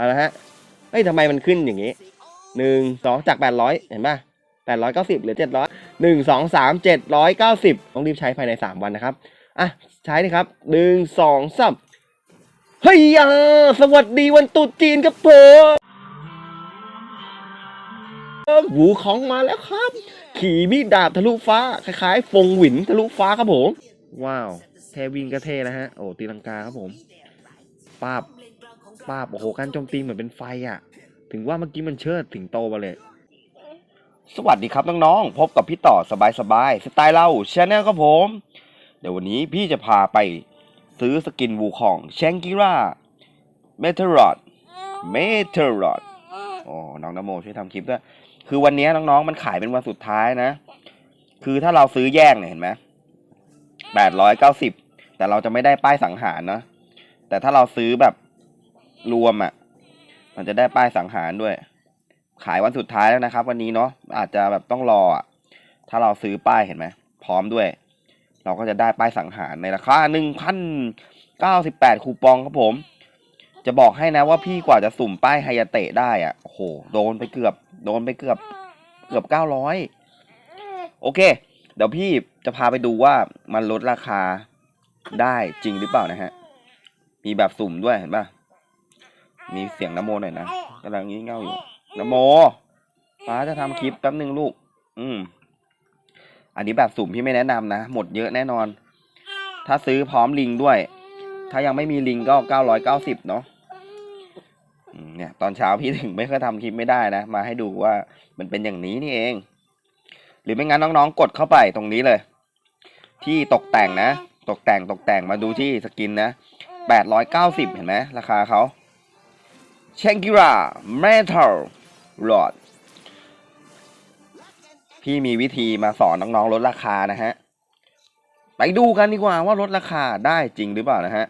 เอาละฮะเฮ้ยทำไมมันขึ้นอย่างนี้หนึ่งสองจากแปดร้อยเห็นป่ะแปดร้อยเก้าสิบหลือเจ็ดร้อยหนึ่งสองสามเจ็ดร้อยเก้าสิบต้องรีบใช้ภายในสามวันนะครับอะใช้เลยครับหนึ่งสองสามเฮ้ยอะสวัสดีวันตรุษจีนครับผมหูของมาแล้วครับ ขี่มีดดาบทะลุฟ้า คล้ายๆ ฟงหวินทะลุฟ้าครับผม ว้าว แค่วิ่งก็เท่แล้วฮะ โอ้ตีลังกาครับผมปาบ ปาบโอ้โหการโจมตีเหมือนเป็นไฟอะ ถึงว่าเมื่อกี้มันเชิดถึงโตมาเลย สวัสดีครับน้องๆพบกับพี่ต่อสบายสบายๆสไตล์เราชาแนลครับผม เดี๋ยววันนี้พี่จะพาไปซื้อสกินวูของแชงกิราเมเทอรอดเมเทอรอดโอ้น้องนโมช่วยทำคลิปด้วยคือวันนี้น้องๆมันขายเป็นวันสุดท้ายนะ คือถ้าเราซื้อแยกเนี่ยเห็นไหมแปดร้อยเก้าสิบแต่เราจะไม่ได้ป้ายสังหารนะแต่ถ้าเราซื้อแบบ รวมอะ่ะ มันจะได้ป้ายสังหารด้วย ขายวันสุดท้ายแล้วนะครับ วันนี้เนาะอาจจะแบบต้องรออะถ้าเราซื้อป้ายเห็นไหมพร้อมด้วย เราก็จะได้ป้ายสังหารในราคาหนึ่งพันเก้าสิบแปดคูปองครับผม จะบอกให้นะว่าพี่กว่าจะสุ่มป้ายไฮยาเตะได้อะโอ้โหโดนไปเกือบ โดนไปเกือบเกือบเก้าร้อยโอเค เดี๋ยวพี่จะพาไปดูว่ามันลดราคาได้จริงหรือเปล่านะฮะ มีแบบสุ่มด้วยเห็นป่ะ มีเสียงนโมหน่อยนะกำลังงี้เง่าอยู่นโมป้าจะทำคลิปแป๊บหนึ่งลูก อืม อันนี้แบบสุ่มพี่ไม่แนะนำนะ หมดเยอะแน่นอน ถ้าซื้อพร้อมลิงด้วย ถ้ายังไม่มีลิงก็เก้าร้อยเก้าสิบเนาะอืมเนี่ย ตอนเช้าพี่ถึงไม่ค่อยทำคลิปไม่ได้นะ มาให้ดูว่ามันเป็นอย่างนี้นี่เอง หรือไม่งั้นน้องๆ กดเข้าไปตรงนี้เลย ที่ตกแต่งนะ ตกแต่งตกแต่งมาดูที่สกินนะแปดร้อยเก้าสิบเห็นไหมราคาเขา เชงกิราเมทัลรอดพี่มีวิธีมาสอนน้องๆลดราคานะฮะ ไปดูกันดีกว่าว่าลดราคาได้จริงหรือเปล่านะฮะ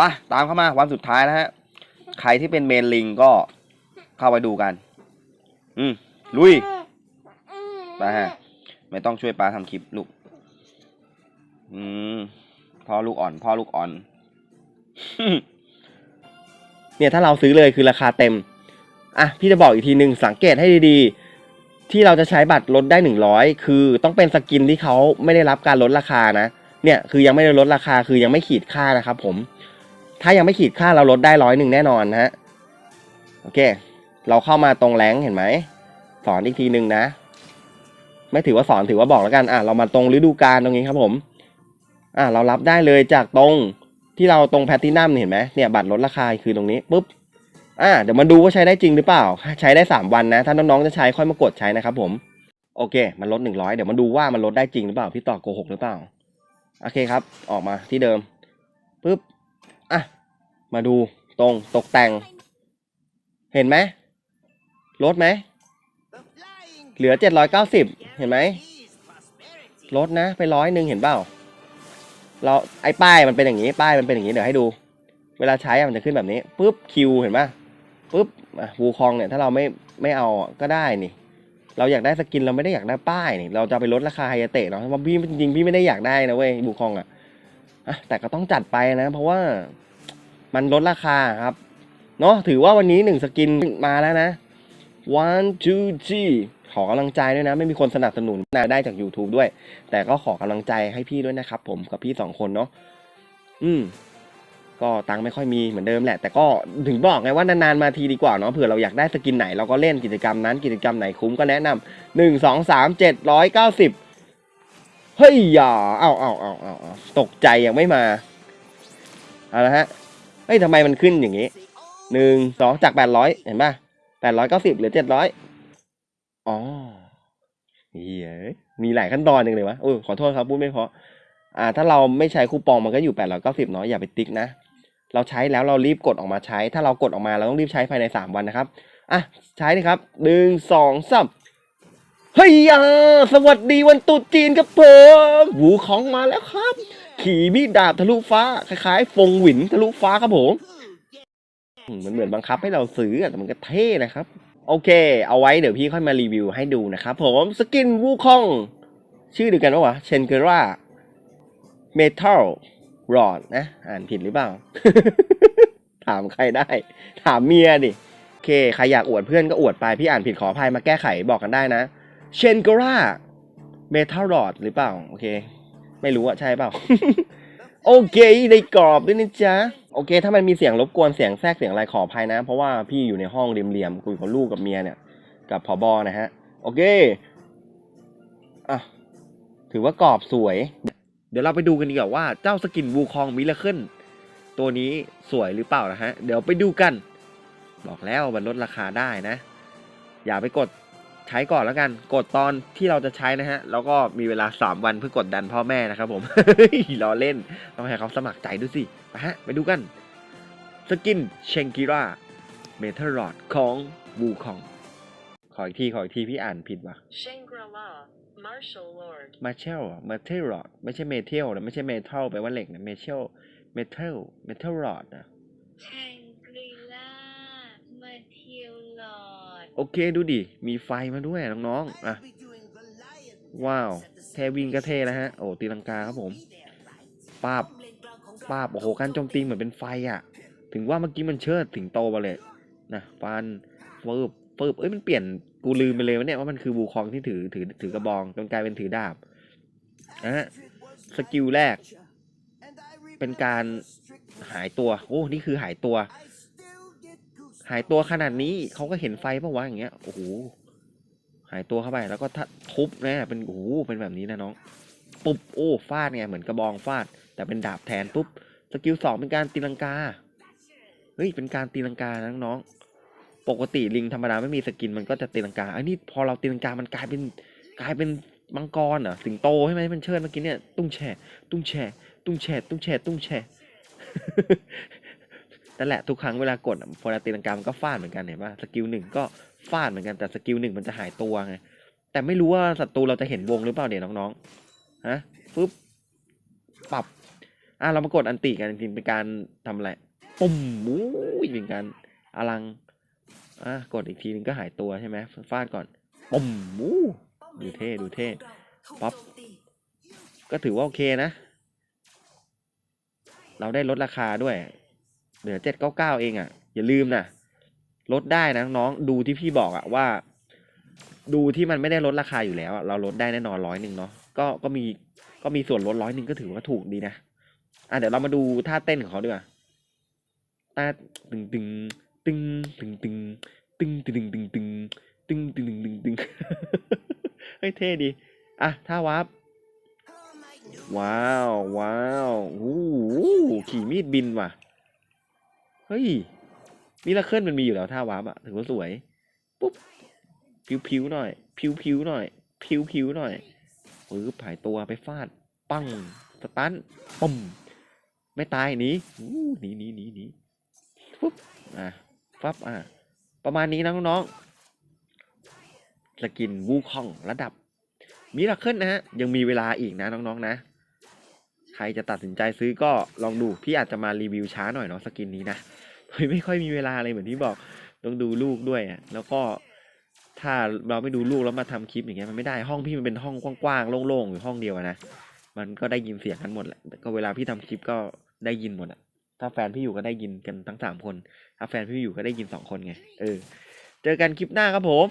มาตามเข้ามาวันสุดท้ายนะฮะ ใครที่เป็นเมนลิงก็เข้าไปดูกัน อืม ลุยไปฮะ ไม่ต้องช่วยป้าทำคลิปลูก อืม พ่อลูกอ่อน พ่อลูกอ่อน เนี่ยถ้าเราซื้อเลยคือราคาเต็มอะพี่จะบอกอีกทีหนึ่งสังเกตให้ดีๆ ที่เราจะใช้บัตรลดได้หนึ่งร้อยคือต้องเป็นสกินที่เขาไม่ได้รับการลดราคานะเนี่ยคือยังไม่ได้ลดราคาคือยังไม่ขีดค่านะครับผม ถ้ายังไม่ขีดค่าเราลดได้ร้อยหนึ่งแน่นอนนะฮะโอเค เราเข้ามาตรงแรงเห็นไหมสอนอีกทีหนึ่งนะ ไม่ถือว่าสอนถือว่าบอกแล้วกันอะเรามาตรงฤดูกาลตรงนี้ครับผมอะเรารับได้เลยจากตรง ที่เราตรงแพตตินัมเห็นไหมเนี่ยบัตรลดราคาคือตรงนี้ปุ๊บอะเดี๋ยวมาดูว่าใช้ได้จริงหรือเปล่า ใช้ได้สามวันนะ ถ้าน้องๆจะใช้ค่อยมากดใช้นะครับผม โอเค มันลดหนึ่งร้อยเดี๋ยวมาดูว่ามันลดได้จริงหรือเปล่า พี่ต่อโกหกหรือเปล่า โอเคครับ ออกมาที่เดิมปุ๊บอะมาดูตรงตกแต่ง เห็นไหมลดไหมเหลือเจ็ดร้อยเก้าสิบเห็นไหมลดนะ ไปร้อยหนึ่งเห็นเปล่า เราไอ้ป้ายมันเป็นอย่างนี้ ป้ายมันเป็นอย่างนี้เดี๋ยวให้ดู เวลาใช้มันจะขึ้นแบบนี้ปุ๊บคิวเห็นปะปุ๊บวูคองเนี่ยถ้าเราไม่ไม่เอาก็ได้นี่ เราอยากได้สกินเราไม่ได้อยากได้ป้ายนี่ เราจะไปลดราคาไฮเตะเนาะเพราะพี่จริงพี่ไม่ได้อยากได้นะเว้ยวูคองอะอะแต่ก็ต้องจัดไปนะ เพราะว่ามันลดราคาครับเนาะถือว่าวันนี้หนึ่งสกินมาแล้วนะ one two three ขอกำลังใจด้วยนะ ไม่มีคนสนับสนุนนะได้จาก YouTube ด้วย แต่ก็ขอกำลังใจให้พี่ด้วยนะครับ ผมกับพี่สองคนเนาะอืม ก็ตังค์ไม่ค่อยมีเหมือนเดิมแหละ แต่ก็ถึงบอกไงว่านานๆมาทีดีกว่าเนาะเผื่อเราอยากได้สกินไหนเราก็เล่นกิจกรรมนั้นกิจกรรมไหนคุ้มก็แนะนำหนึ่งสองสามเจ็ดร้อยเก้าสิบเฮ้ยอย่าเอาเอาเอาเอาเอาตกใจยังไม่มาเอาละฮะเฮ้ยทำไมมันขึ้นอย่างนี้หนึ่งสองจากแปดร้อยเห็นป่ะแปดร้อยเก้าสิบเหลือเจ็ดร้อย อ๋อเฮ้ยมีหลายขั้นตอนหนึ่งเลยวะโอ้ยขอโทษครับพูดไม่เพราะอ่า ถ้าเราไม่ใช้คูปองมันก็อยู่แปดร้อยเก้าสิบเนาะอย่าไปติ๊กนะ เราใช้แล้วเรารีบกดออกมาใช้ ถ้าเรากดออกมาเราต้องรีบใช้ภายในสามวันนะครับอะใช้เลยครับหนึ่งสองสามเฮ้ยอะสวัสดีวันตรุษจีนครับผมหูของมาแล้วครับ ขี่มีดดาบทะลุฟ้า คล้ายๆ ฟงหวินทะลุฟ้าครับผมมันเหมือนบังคับให้เราซื้อแต่มันก็เท่นะครับ โอเค เอาไว้เดี๋ยวพี่ค่อยมารีวิวให้ดูนะครับผมสกินวูคอง ชื่อเดียวกันปะวะเชนเกราเมทัลรอดนะ อ่านผิดหรือเปล่า ถามใครได้ ถามเมียดิโอเค ใครอยากอวดเพื่อนก็อวดไป พี่อ่านผิดขออภัยมาแก้ไขบอกกันได้นะเชนเกราเมทัลรอดหรือเปล่า โอเค ไม่รู้อะใช่เปล่า โอเคในกรอบด้วยนะจ๊ะ โอเค ถ้ามันมีเสียงรบกวนเสียงแทรกเสียงอะไรขออภัยนะ เพราะว่าพี่อยู่ในห้องเหลี่ยมๆคุยกับลูกกับเมียเนี่ย กับผอบอนะฮะ โอเคอะถือว่ากรอบสวย เดี๋ยวเราไปดูกันดีกว่าว่าเจ้าสกินวูคองมิลเลนตัวนี้สวยหรือเปล่านะฮะ เดี๋ยวไปดูกัน บอกแล้วมันลดราคาได้นะ อย่าไปกด ใช้ก่อนแล้วกัน กดตอนที่เราจะใช้นะฮะ แล้วก็มีเวลา 3 วันเพื่อกดดันพ่อแม่นะครับผมล้อเล่น ต้องให้เขาสมัครใจดูสิไปฮะ ไปดูกัน สกินเชงกิราเมทัลรอดของวูคอง ขออีกที ขออีกที พี่อ่านผิดว่ะ Shangri-La, Martial Lord. มาเชลมาเทลรอดไม่ใช่เมทัลนะไม่ใช่เมทัลแปลว่าเหล็กนะเมเชลเมทัลเมทัลรอดนะแชงกรีล่ามาเทียวหลอด โอเคดูดิ มีไฟมาด้วยน้องๆอะว้าวเทวิงก็เทนะฮะ โอ้ตีลังกาครับผมปาบปาบโอ้โหการโจมตีเหมือนเป็นไฟอะ ถึงว่าเมื่อกี้มันเชิดถึงโตมาเลยนะฟันเฟืบเฟืบเอ้ยมันเปลี่ยนกูลืมไปเลยว่าเนี่ยว่ามันคือบูคองที่ถือถือถือกระบองจนกลายเป็นถือดาบนะฮะสกิลแรก เป็นการหายตัว โอ้ นี่คือหายตัว หายตัวขนาดนี้เขาก็เห็นไฟปะวะอย่างเงี้ยโอ้โหหายตัวเข้าไปแล้วก็ถ้าทุบนะเป็นโอ้โหเป็นแบบนี้นะน้องปุ๊บโอ้ฟาดไงเหมือนกระบองฟาด แต่เป็นดาบแทนปุ๊บสกิลสองเป็นการตีลังกาเฮ้ยเป็นการตีลังกานะน้องปกติลิงธรรมดาไม่มีสกินมันก็จะตีลังกาอันนี้พอเราตีลังกามันกลายเป็นกลายเป็นมังกรเหรอสิงโตใช่ไหมมันเชิดเมื่อกี้เนี่ยตุ้งแช่ตุ้งแช่ตุ้งแช่ตุ้งแช่ตุ้งแช่ นั่นแหละทุกครั้งเวลากดอะพอเราตีลังกามันก็ฟาดเหมือนกันเห็นป่ะสกิลหนึ่งก็ฟาดเหมือนกันแต่สกิลหนึ่งมันจะหายตัวไงแต่ไม่รู้ว่าศัตรูเราจะเห็นวงหรือเปล่าเดี๋ยวน้องๆฮะฟึบปรับอะเรามากดอันติกันจริงเป็นการทำอะไรปุ่มมู้ยเป็นการอลังอะกดอีกทีนึงก็หายตัวใช่ไหมฟาดก่อนปุ่มมูดูเท่ดูเท่ป๊อปก็ถือว่าโอเคนะ เราได้ลดราคาด้วย เหลือเจ็ดเก้าเก้าเองอะ อย่าลืมนะลดได้นะน้องดูที่พี่บอกอะว่า ดูที่มันไม่ได้ลดราคาอยู่แล้วเราลดได้แน่นอนร้อยหนึ่งเนาะก็ก็มีก็มีส่วนลดร้อยหนึ่งก็ถือว่าถูกดีนะอะเดี๋ยวเรามาดูท่าเต้นของเขาดีกว่าตาตึงตึงตึงตึงตึงตึงตึงตึงตึงตึงตึงตึงตึงตึงเฮ้ยเท่ดีอะท่าวาร์ปว้าว ว้าว โอ้ขี่มีดบินว่ะ เฮ้ยมิราเคิลมันมีอยู่แล้วท่าวาร์ปอะถือว่าสวย ปุ๊บผิวๆหน่อยผิวๆหน่อยผิวๆหน่อยปึ๊บหายตัวไปฟาด ปังสตันปุ่มไม่ตายหนีอู้หนีหนีหนีหนีปุ๊บ อะ ฟับ อะ ประมาณนี้นะน้องๆสกินวูคองระดับมิราเคิลนะฮะ ยังมีเวลาอีกนะน้องๆนะ ใครจะตัดสินใจซื้อก็ลองดูพี่อาจจะมารีวิวช้าหน่อยเนาะสกินนี้นะไม่ค่อยมีเวลาเลยเหมือนที่บอกต้องดูลูกด้วยอะแล้วก็ถ้าเราไม่ดูลูกแล้วมาทำคลิปอย่างเงี้ยมันไม่ได้ห้องพี่มันเป็นห้องกว้างๆโล่งๆอยู่ห้องเดียวนะมันก็ได้ยินเสียงกันหมดแหละก็เวลาพี่ทำคลิปก็ได้ยินหมดอะถ้าแฟนพี่อยู่ก็ได้ยินกันทั้งสามคน ถ้าแฟนพี่อยู่ก็ได้ยินสองคนไง เออ เจอกันคลิปหน้าครับผม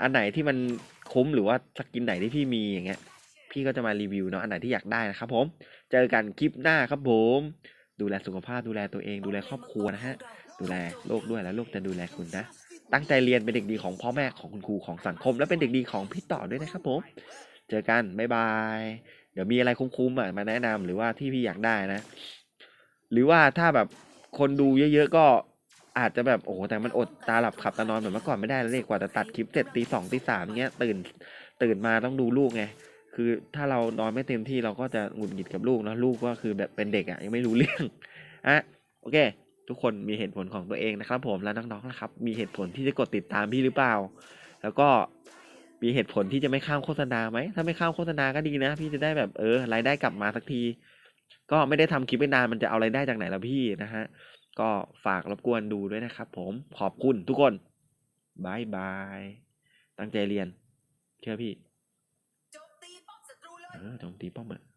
อันไหนที่มันคุ้มหรือว่าสกินไหนที่พี่มีอย่างเงี้ย พี่ก็จะมารีวิวเนาะอันไหนที่อยากได้นะครับผม เจอกันคลิปหน้าครับผม ดูแลสุขภาพดูแลตัวเอง ดูแลครอบครัวนะฮะ ดูแลโลกด้วยแล้วโลกจะดูแลคุณนะ ตั้งใจเรียนเป็นเด็กดีของพ่อแม่ของคุณครูของสังคม และเป็นเด็กดีของพี่ต่อด้วยนะครับผม เจอกันบ๊ายบาย เดี๋ยวมีอะไรคุ้มๆอะมาแนะนำหรือว่าที่พี่อยากได้นะ หรือว่าถ้าแบบคนดูเยอะๆก็อาจจะแบบโอ้โหแต่มันอดตาหลับขับตานอนเหมือนเมื่อก่อนไม่ได้แล้วเลยกว่าจะตัดคลิปเสร็จตีสองตีสามเงี้ยตื่นตื่นมาต้องดูลูกไง คือถ้าเรานอนไม่เต็มที่เราก็จะหงุดหงิดกับลูกนะลูกก็คือแบบเป็นเด็กอะยังไม่รู้เรื่องอะโอเค ทุกคนมีเหตุผลของตัวเองนะครับ ผมและน้องๆนะครับ มีเหตุผลที่จะกดติดตามพี่หรือเปล่า แล้วก็มีเหตุผลที่จะไม่ข้ามโฆษณาไหมถ้าไม่ข้ามโฆษณาก็ดีนะ พี่จะได้แบบเออรายได้กลับมาสักที ก็ไม่ได้ทำคลิปไปนานมันจะเอารายได้จากไหนล่ะพี่นะฮะก็ฝากรบกวนดูด้วยนะครับ ผมขอบคุณทุกคนบายบายตั้งใจเรียนเชื่อพี่ ở trong tí bóng mình.